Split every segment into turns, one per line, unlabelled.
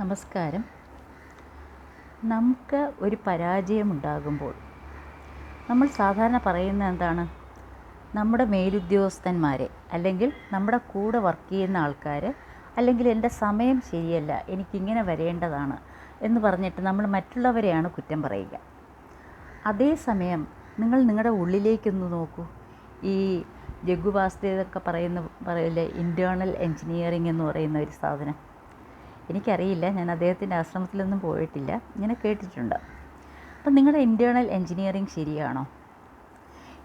നമസ്കാരം. നമുക്ക് ഒരു പരാജയമുണ്ടാകുമ്പോൾ നമ്മൾ സാധാരണ പറയുന്ന എന്താണ്? നമ്മുടെ മേലുദ്യോഗസ്ഥന്മാരെ അല്ലെങ്കിൽ നമ്മുടെ കൂടെ വർക്ക് ചെയ്യുന്ന ആൾക്കാർ അല്ലെങ്കിൽ എന്റെ സമയം ശരിയല്ല എനിക്കിങ്ങനെ വരേണ്ടതാണ് എന്ന് പറഞ്ഞിട്ട് നമ്മൾ മറ്റുള്ളവരെയാണ് കുറ്റം പറയുക. അതേസമയം നിങ്ങൾ നിങ്ങളുടെ ഉള്ളിലേക്കൊന്ന് നോക്കൂ. ഈ ജഗുവാസ്തേതൊക്കെ പറയുന്ന പറയില്ലേ ഇന്റേർണൽ എൻജിനീയറിംഗ് എന്ന് പറയുന്ന ഒരു സാധനം. എനിക്കറിയില്ല. ഞാൻ അദ്ദേഹത്തിന്റെ ആശ്രമത്തിലൊന്നും പോയിട്ടില്ല. ഇങ്ങനെ കേട്ടിട്ടുണ്ട്. അപ്പം നിങ്ങളുടെ ഇന്റേർണൽ എൻജിനീയറിങ് ശരിയാണോ?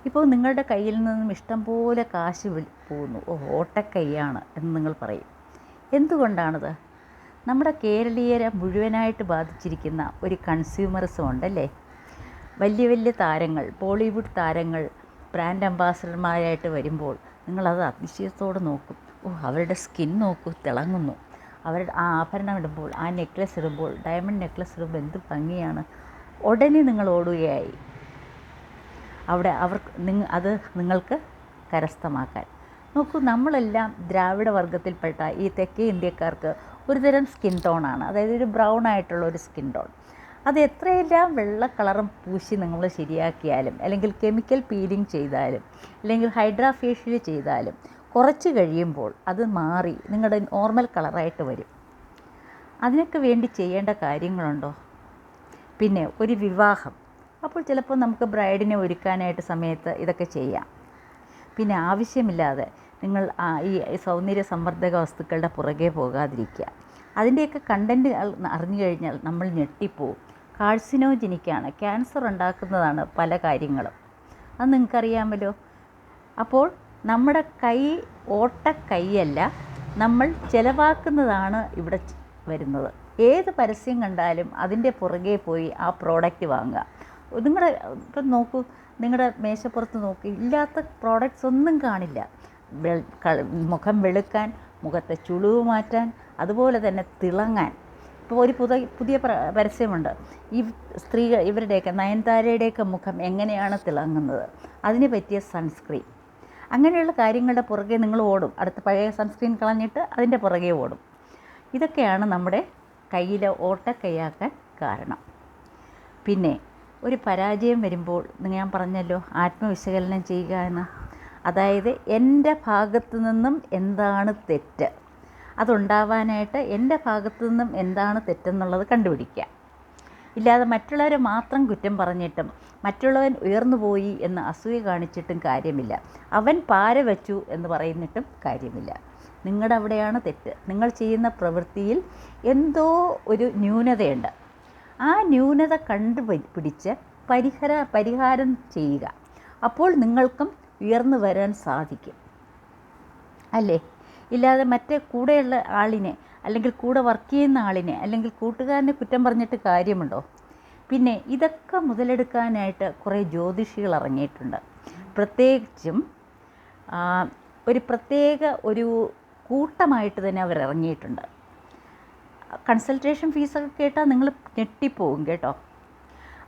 ഇപ്പോൾ നിങ്ങളുടെ കയ്യിൽ നിന്നും ഇഷ്ടം പോലെ കാശ് പോകുന്നു. ഓ ഓട്ടക്കൈയാണ് എന്ന് നിങ്ങൾ പറയും. എന്തുകൊണ്ടാണത്? നമ്മുടെ കേരളീയരെ മുഴുവനായിട്ട് ബാധിച്ചിരിക്കുന്ന ഒരു കൺസ്യൂമറിസം ഉണ്ടല്ലേ? വലിയ വലിയ താരങ്ങൾ ബോളിവുഡ് താരങ്ങൾ ബ്രാൻഡ് അംബാസഡർമാരായിട്ട് വരുമ്പോൾ നിങ്ങളത് അതിശയത്തോടെ നോക്കും. ഓ അവരുടെ സ്കിൻ നോക്കൂ തിളങ്ങുന്നു. അവരുടെ ആ ആഭരണം ഇടുമ്പോൾ ആ നെക്ലസ് ഇടുമ്പോൾ ഡയമണ്ട് നെക്ലസ് ഇടുമ്പോൾ എന്ത് ഭംഗിയാണ്. ഉടനെ നിങ്ങൾ ഓടുകയായി. അവിടെ അവർക്ക് നിങ്ങ അത് നിങ്ങൾക്ക് കരസ്ഥമാക്കാൻ. നോക്കൂ നമ്മളെല്ലാം ദ്രാവിഡ വർഗത്തിൽപ്പെട്ട ഈ തെക്കേ ഇന്ത്യക്കാർക്ക് ഒരുതരം സ്കിൻ ടോണാണ് അതായത് ഒരു ബ്രൗൺ ആയിട്ടുള്ള ഒരു സ്കിൻ ടോൺ അത് എത്രയെല്ലാം വെള്ള കളറും പൂശി നിങ്ങൾ ശരിയാക്കിയാലും അല്ലെങ്കിൽ കെമിക്കൽ പീലിംഗ് ചെയ്താലും അല്ലെങ്കിൽ ഹൈഡ്രാഫേഷ്യൽ ചെയ്താലും കുറച്ച് കഴിയുമ്പോൾ അത് മാറി നിങ്ങളുടെ നോർമൽ കളറായിട്ട് വരും. അതിനൊക്കെ വേണ്ടി ചെയ്യേണ്ട കാര്യങ്ങളുണ്ടോ? പിന്നെ ഒരു വിവാഹം. അപ്പോൾ ചിലപ്പോൾ നമുക്ക് ബ്രൈഡിനെ ഒരുക്കാനായിട്ട് സമയത്ത് ഇതൊക്കെ ചെയ്യാം. പിന്നെ ആവശ്യമില്ലാതെ നിങ്ങൾ ഈ സൗന്ദര്യ സംവർദ്ധക വസ്തുക്കളുടെ പുറകെ പോകാതിരിക്കുക. അതിന്റെയൊക്കെ കണ്ടന്റ് അറിഞ്ഞു കഴിഞ്ഞാൽ നമ്മൾ ഞെട്ടിപ്പോവും. കാഴ്സിനോജനിക്കാണ് ക്യാൻസർ ഉണ്ടാക്കുന്നതാണ് പല കാര്യങ്ങളും. അത് നിങ്ങൾക്കറിയാമല്ലോ. അപ്പോൾ നമ്മുടെ കൈ ഓട്ട കൈയല്ല നമ്മൾ ചിലവാക്കുന്നതാണ് ഇവിടെ വരുന്നത്. ഏത് പരസ്യം കണ്ടാലും അതിന്റെ പുറകെ പോയി ആ പ്രോഡക്റ്റ് വാങ്ങുക. നിങ്ങളുടെ ഇപ്പം നോക്കൂ നിങ്ങളുടെ മേശപ്പുറത്ത് നോക്കി ഇല്ലാത്ത പ്രോഡക്റ്റ്സ് ഒന്നും കാണില്ല. മുഖം വെളുക്കാൻ മുഖത്തെ ചുളിവ് മാറ്റാൻ അതുപോലെ തന്നെ തിളങ്ങാൻ. ഇപ്പോൾ ഒരു പുതിയ പുതിയ പരസ്യമുണ്ട്. ഈ സ്ത്രീകൾ ഇവരുടെയൊക്കെ നയൻതാരയുടെയൊക്കെ മുഖം എങ്ങനെയാണ് തിളങ്ങുന്നത്? അതിന് പറ്റിയ സൺസ്ക്രീൻ അങ്ങനെയുള്ള കാര്യങ്ങളുടെ പുറകെ നിങ്ങൾ ഓടും. അടുത്ത പഴയ സൺസ്ക്രീൻ കളഞ്ഞിട്ട് അതിന്റെ പുറകെ ഓടും. ഇതൊക്കെയാണ് നമ്മുടെ കയ്യിലെ ഓട്ടക്കൈയാക്കാൻ കാരണം. പിന്നെ ഒരു പരാജയം വരുമ്പോൾ ഞാൻ പറഞ്ഞല്ലോ ആത്മവിശകലനം ചെയ്യുക എന്ന് അതായത് എന്റെ ഭാഗത്തു നിന്നും എന്താണ് തെറ്റ്? അതുണ്ടാവാനായിട്ട് എന്റെ ഭാഗത്തു നിന്നും എന്താണ് തെറ്റെന്നുള്ളത് കണ്ടുപിടിക്കുക. ഇല്ലാതെ മറ്റുള്ളവരെ മാത്രം കുറ്റം പറഞ്ഞിട്ടും മറ്റുള്ളവൻ ഉയർന്നു പോയി എന്ന് അസൂയ കാണിച്ചിട്ടും കാര്യമില്ല. അവൻ പാര വെച്ചു എന്ന് പറയുന്നിട്ടും കാര്യമില്ല. നിങ്ങളുടെ അവിടെയാണ് തെറ്റ്. നിങ്ങൾ ചെയ്യുന്ന പ്രവൃത്തിയിൽ എന്തോ ഒരു ന്യൂനതയുണ്ട്. ആ ന്യൂനത കണ്ടുപിടിച്ച് പരിഹര പരിഹാരം ചെയ്യുക. അപ്പോൾ നിങ്ങൾക്കും ഉയർന്നു വരാൻ സാധിക്കും. അല്ലേ? ഇല്ലാതെ മറ്റേ കൂടെയുള്ള ആളിനെ അല്ലെങ്കിൽ കൂടെ വർക്ക് ചെയ്യുന്ന ആളിനെ അല്ലെങ്കിൽ കൂട്ടുകാരനെ കുറ്റം പറഞ്ഞിട്ട് കാര്യമുണ്ടോ? പിന്നെ ഇതൊക്കെ മുതലെടുക്കാനായിട്ട് കുറേ ജ്യോതിഷികൾ ഇറങ്ങിയിട്ടുണ്ട്. പ്രത്യേകിച്ചും ഒരു പ്രത്യേക ഒരു കൂട്ടമായിട്ട് തന്നെ അവർ ഇറങ്ങിയിട്ടുണ്ട്. കൺസൾട്ടേഷൻ ഫീസൊക്കെ കേട്ടാൽ നിങ്ങൾ ഞെട്ടിപ്പോവും കേട്ടോ.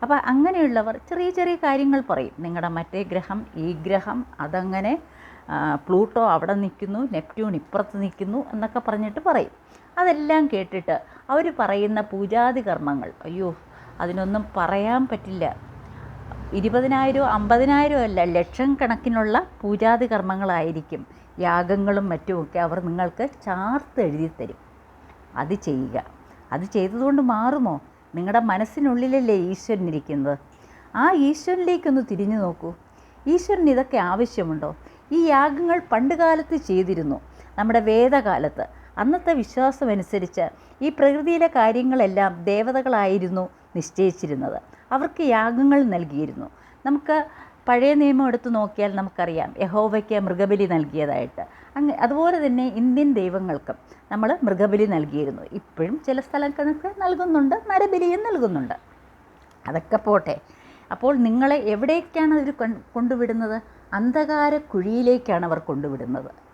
അപ്പോൾ അങ്ങനെയുള്ളവർ ചെറിയ ചെറിയ കാര്യങ്ങൾ പറയും. നിങ്ങളുടെ മറ്റേ ഗ്രഹം ഈ ഗ്രഹം അതങ്ങനെ പ്ലൂട്ടോ അവിടെ നിൽക്കുന്നു നെപ്റ്റ്യൂൺ ഇപ്പുറത്ത് നിൽക്കുന്നു എന്നൊക്കെ പറഞ്ഞിട്ട് പറയും. അതെല്ലാം കേട്ടിട്ട് അവർ പറയുന്ന പൂജാതി കർമ്മങ്ങൾ. അയ്യോ അതിനൊന്നും പറയാൻ പറ്റില്ല. ഇരുപതിനായിരമോ അമ്പതിനായിരമോ അല്ല ലക്ഷം കണക്കിനുള്ള പൂജാതി കർമ്മങ്ങളായിരിക്കും. യാഗങ്ങളും മറ്റുമൊക്കെ അവർ നിങ്ങൾക്ക് ചാർത്ത് എഴുതി തരും. അത് ചെയ്യുക. അത് ചെയ്തതുകൊണ്ട് മാറുമോ? നിങ്ങളുടെ മനസ്സിനുള്ളിലല്ലേ ഈശ്വരൻ ഇരിക്കുന്നത്? ആ ഈശ്വരനിലേക്കൊന്ന് തിരിഞ്ഞു നോക്കൂ. ഈശ്വരന് ഇതൊക്കെ ആവശ്യമുണ്ടോ? ഈ യാഗങ്ങൾ പണ്ടുകാലത്ത് ചെയ്തിരുന്നു. നമ്മുടെ വേദകാലത്ത്. അന്നത്തെ വിശ്വാസമനുസരിച്ച് ഈ പ്രകൃതിയിലെ കാര്യങ്ങളെല്ലാം ദേവതകളായിരുന്നു നിശ്ചയിച്ചിരുന്നത്. അവർക്ക് യാഗങ്ങൾ നൽകിയിരുന്നു. നമുക്ക് പഴയ നിയമം എടുത്തു നോക്കിയാൽ നമുക്കറിയാം. യഹോവയ്ക്ക് മൃഗബലി നൽകിയതായിട്ട്. അങ്ങ് അതുപോലെ തന്നെ ഇന്ത്യൻ ദൈവങ്ങൾക്കും നമ്മൾ മൃഗബലി നൽകിയിരുന്നു. ഇപ്പോഴും ചില സ്ഥലങ്ങൾക്ക് നൽകുന്നുണ്ട് നരബലിയും നൽകുന്നുണ്ട്. അതൊക്കെ പോട്ടെ. അപ്പോൾ നിങ്ങളെ എവിടേക്കാണ് അവർ കൊണ്ടുവിടുന്നത്? അന്ധകാര കുഴിയിലേക്കാണ് അവർ കൊണ്ടുവിടുന്നത്.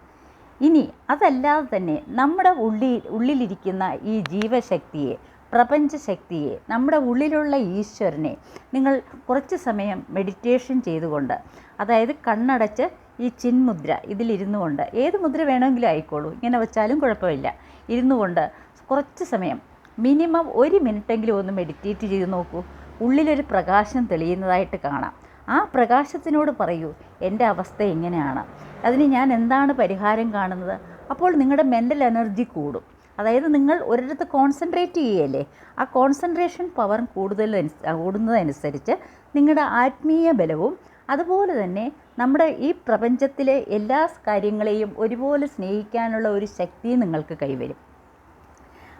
ഇനി അതല്ലാതെ തന്നെ നമ്മുടെ ഉള്ളിൽ ഉള്ളിലിരിക്കുന്ന ഈ ജീവശക്തിയെ പ്രപഞ്ചശക്തിയെ നമ്മുടെ ഉള്ളിലുള്ള ഈശ്വരനെ നിങ്ങൾ കുറച്ച് സമയം മെഡിറ്റേഷൻ ചെയ്തുകൊണ്ട് അതായത് കണ്ണടച്ച് ഈ ചിന്മുദ്ര ഇതിലിരുന്നു കൊണ്ട് ഏത് മുദ്ര വേണമെങ്കിലും ആയിക്കോളൂ ഇങ്ങനെ വെച്ചാലും കുഴപ്പമില്ല. ഇരുന്നു കൊണ്ട് കുറച്ച് സമയം മിനിമം ഒരു മിനിറ്റെങ്കിലും ഒന്ന് മെഡിറ്റേറ്റ് ചെയ്ത് നോക്കൂ. ഉള്ളിലൊരു പ്രകാശം തെളിയുന്നതായിട്ട് കാണാം. ആ പ്രകാശത്തിനോട് പറയൂ എന്റെ അവസ്ഥ എങ്ങനെയാണ്? അതിന് ഞാൻ എന്താണ് പരിഹാരം കാണുന്നത്? അപ്പോൾ നിങ്ങളുടെ മെന്റൽ എനർജി കൂടും. അതായത് നിങ്ങൾ ഒരിടത്ത് കോൺസെൻട്രേറ്റ് ചെയ്യല്ലേ ആ കോൺസെൻട്രേഷൻ പവർ കൂടുതൽ കൂടുന്നതനുസരിച്ച് നിങ്ങളുടെ ആത്മീയ ബലവും അതുപോലെ തന്നെ നമ്മുടെ ഈ പ്രപഞ്ചത്തിലെ എല്ലാ കാര്യങ്ങളെയും ഒരുപോലെ സ്നേഹിക്കാനുള്ള ഒരു ശക്തി നിങ്ങൾക്ക് കൈവരും.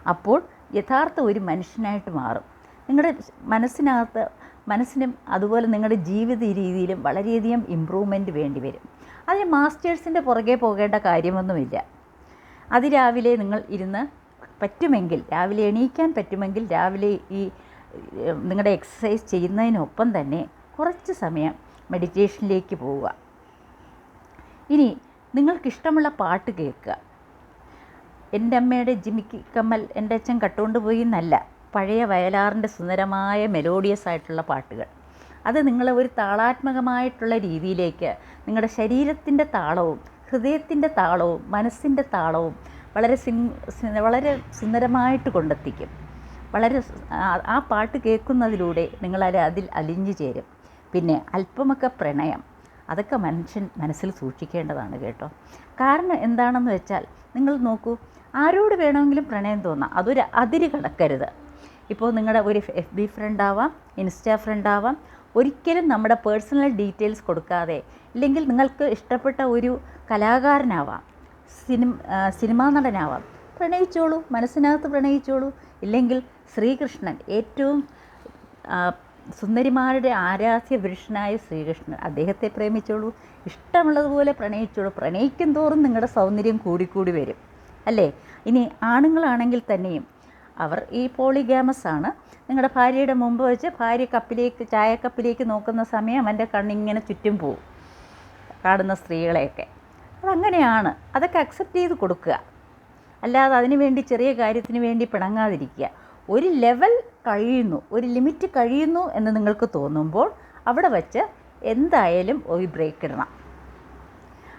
അപ്പോൾ യഥാർത്ഥ ഒരു മനുഷ്യനായിട്ട് മാറും. നിങ്ങളുടെ മനസ്സിനകത്ത് മനസ്സിനും അതുപോലെ നിങ്ങളുടെ ജീവിത രീതിയിലും വളരെയധികം ഇമ്പ്രൂവ്മെന്റ് വേണ്ടി വരും. അതിന് മാസ്റ്റേഴ്സിന്റെ പുറകെ പോകേണ്ട കാര്യമൊന്നുമില്ല. അതിരാവിലെ നിങ്ങൾ ഇരുന്ന് പറ്റുമെങ്കിൽ രാവിലെ എണീക്കാൻ പറ്റുമെങ്കിൽ രാവിലെ ഈ നിങ്ങളുടെ എക്സസൈസ് ചെയ്യുന്നതിനൊപ്പം തന്നെ കുറച്ച് സമയം മെഡിറ്റേഷനിലേക്ക് പോവുക. ഇനി നിങ്ങൾക്കിഷ്ടമുള്ള പാട്ട് കേൾക്കുക. എന്റെ അമ്മയുടെ ജിമിക്കി കമ്മൽ എന്റെ അച്ഛൻ കട്ടുകൊണ്ട് പോയി എന്നല്ല. പഴയ വയലാറിന്റെ സുന്ദരമായ മെലോഡിയസ് ആയിട്ടുള്ള പാട്ടുകൾ. അത് നിങ്ങളെ ഒരു താളാത്മകമായിട്ടുള്ള രീതിയിലേക്ക് നിങ്ങളുടെ ശരീരത്തിന്റെ താളവും ഹൃദയത്തിന്റെ താളവും മനസ്സിന്റെ താളവും വളരെ സിങ് വളരെ സുന്ദരമായിട്ട് കൊണ്ടെത്തിക്കും. വളരെ ആ- പാട്ട് കേൾക്കുന്നതിലൂടെ നിങ്ങളത് അതിൽ അലിഞ്ഞു ചേരും. പിന്നെ അല്പമൊക്കെ പ്രണയം. അതൊക്കെ മനുഷ്യൻ മനസ്സിൽ സൂക്ഷിക്കേണ്ടതാണ് കേട്ടോ. കാരണം എന്താണെന്ന് വെച്ചാൽ നിങ്ങൾ നോക്കൂ ആരോട് വേണമെങ്കിലും പ്രണയം തോന്നാം. അതൊരു അതിര് കടക്കരുത്. ഇപ്പോൾ നിങ്ങളുടെ ഒരു എഫ് ബി ഫ്രണ്ട് ആവാം ഇൻസ്റ്റാ ഫ്രണ്ട് ആവാം ഒരിക്കലും നമ്മുടെ പേഴ്സണൽ ഡീറ്റെയിൽസ് കൊടുക്കാതെ ഇല്ലെങ്കിൽ നിങ്ങൾക്ക് ഇഷ്ടപ്പെട്ട ഒരു കലാകാരനാവാം സിനിമ സിനിമാ നടനാവാം. പ്രണയിച്ചോളൂ മനസ്സിനകത്ത് പ്രണയിച്ചോളൂ. ഇല്ലെങ്കിൽ ശ്രീകൃഷ്ണൻ ഏറ്റവും സുന്ദരിമാരുടെ ആരാധ്യ പുരുഷനായ ശ്രീകൃഷ്ണൻ അദ്ദേഹത്തെ പ്രേമിച്ചോളൂ. ഇഷ്ടമുള്ളതുപോലെ പ്രണയിച്ചോളൂ. പ്രണയിക്കും തോറും നിങ്ങളുടെ സൗന്ദര്യം കൂടിക്കൂടി വരും. അല്ലേ? ഇനി ആണുങ്ങളാണെങ്കിൽ തന്നെയും അവർ ഈ പോളിഗാമസ് ആണ്. നിങ്ങളുടെ ഭാര്യയുടെ മുമ്പ് വെച്ച് ഭാര്യ കപ്പിലേക്ക് ചായക്കപ്പിലേക്ക് നോക്കുന്ന സമയം അവന്റെ കണ്ണിങ്ങനെ ചുറ്റും പോവും കാണുന്ന സ്ത്രീകളെയൊക്കെ. അതങ്ങനെയാണ്. അതൊക്കെ അക്സെപ്റ്റ് ചെയ്ത് കൊടുക്കുക. അല്ലാതെ അതിനു വേണ്ടി ചെറിയ കാര്യത്തിന് വേണ്ടി പിണങ്ങാതിരിക്കുക. ഒരു ലെവൽ കഴിയുന്നു ഒരു ലിമിറ്റ് കഴിയുന്നു എന്ന് നിങ്ങൾക്ക് തോന്നുമ്പോൾ അവിടെ വച്ച് എന്തായാലും ഒരു ബ്രേക്ക് ഇടണം.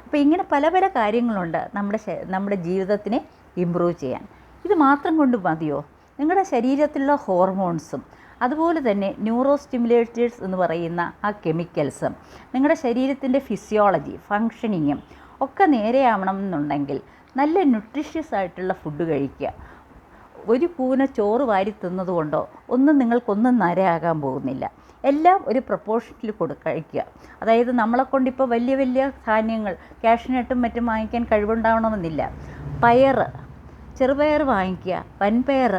അപ്പോൾ ഇങ്ങനെ പല പല കാര്യങ്ങളുണ്ട് നമ്മുടെ നമ്മുടെ ജീവിതത്തിനെ ഇമ്പ്രൂവ് ചെയ്യാൻ. ഇത് മാത്രം കൊണ്ട് മതിയോ? നിങ്ങളുടെ ശരീരത്തിലുള്ള ഹോർമോൺസും അതുപോലെ തന്നെ ന്യൂറോ സ്റ്റിമുലേറ്റേഴ്സ് എന്ന് പറയുന്ന ആ കെമിക്കൽസും നിങ്ങളുടെ ശരീരത്തിന്റെ ഫിസിയോളജി ഫങ്ഷനിങ്ങും ഒക്കെ നേരെയാവണം എന്നുണ്ടെങ്കിൽ നല്ല ന്യൂട്രീഷ്യസ് ആയിട്ടുള്ള ഫുഡ് കഴിക്കുക. ഒരു കൂന ചോറ് വാരി തിന്നതുകൊണ്ടോ ഒന്നും നിങ്ങൾക്കൊന്നും നരയാകാൻ പോകുന്നില്ല. എല്ലാം ഒരു പ്രപ്പോർഷനിൽ കൊടു കഴിക്കുക. അതായത് നമ്മളെ കൊണ്ടിപ്പോൾ വലിയ വലിയ ധാന്യങ്ങൾ ക്യാഷിനായിട്ടും മറ്റും വാങ്ങിക്കാൻ കഴിവുണ്ടാവണമെന്നില്ല. പയറ് ചെറുപയർ വാങ്ങിക്കുക വൻപയർ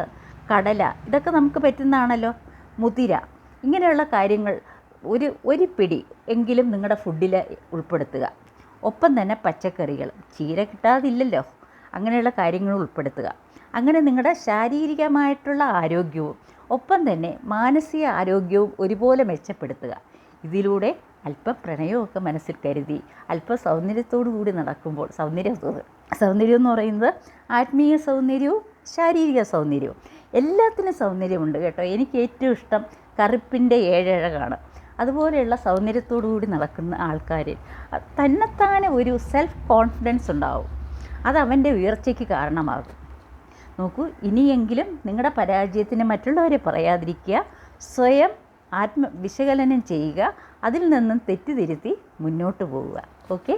കടല ഇതൊക്കെ നമുക്ക് പറ്റുന്നതാണല്ലോ മുതിര. ഇങ്ങനെയുള്ള കാര്യങ്ങൾ ഒരു ഒരു പിടി എങ്കിലും നിങ്ങളുടെ ഫുഡിൽ ഉൾപ്പെടുത്തുക. ഒപ്പം തന്നെ പച്ചക്കറികൾ ചീര കിട്ടാതില്ലല്ലോ അങ്ങനെയുള്ള കാര്യങ്ങൾ ഉൾപ്പെടുത്തുക. അങ്ങനെ നിങ്ങളുടെ ശാരീരികമായിട്ടുള്ള ആരോഗ്യവും ഒപ്പം തന്നെ മാനസിക ആരോഗ്യവും ഒരുപോലെ മെച്ചപ്പെടുത്തുക. ഇതിലൂടെ അല്പം പ്രണയമൊക്കെ മനസ്സിൽ കരുതി അല്പം സൗന്ദര്യത്തോടു കൂടി നടക്കുമ്പോൾ സൗന്ദര്യം സൗന്ദര്യം എന്ന് പറയുന്നത് ആത്മീയ സൗന്ദര്യവും ശാരീരിക സൗന്ദര്യവും. എല്ലാത്തിനും സൗന്ദര്യമുണ്ട് കേട്ടോ. എനിക്ക് ഏറ്റവും ഇഷ്ടം കറുപ്പിന്റെ ഏഴഴകാണ്. അതുപോലെയുള്ള സൗന്ദര്യത്തോടു കൂടി നടക്കുന്ന ആൾക്കാർ തന്നെത്താനെ ഒരു സെൽഫ് കോൺഫിഡൻസ് ഉണ്ടാവും. അത് അവന്റെ ഉയർച്ചയ്ക്ക് കാരണമാകും. നോക്കൂ ഇനിയെങ്കിലും നിങ്ങളുടെ പരാജയത്തിന് മറ്റുള്ളവരെ പറയാതിരിക്കുക സ്വയം ആത്മ വിശകലനം ചെയ്യുക അതിൽ നിന്നും തെറ്റുതിരുത്തി മുന്നോട്ട് പോവുക. ഓക്കെ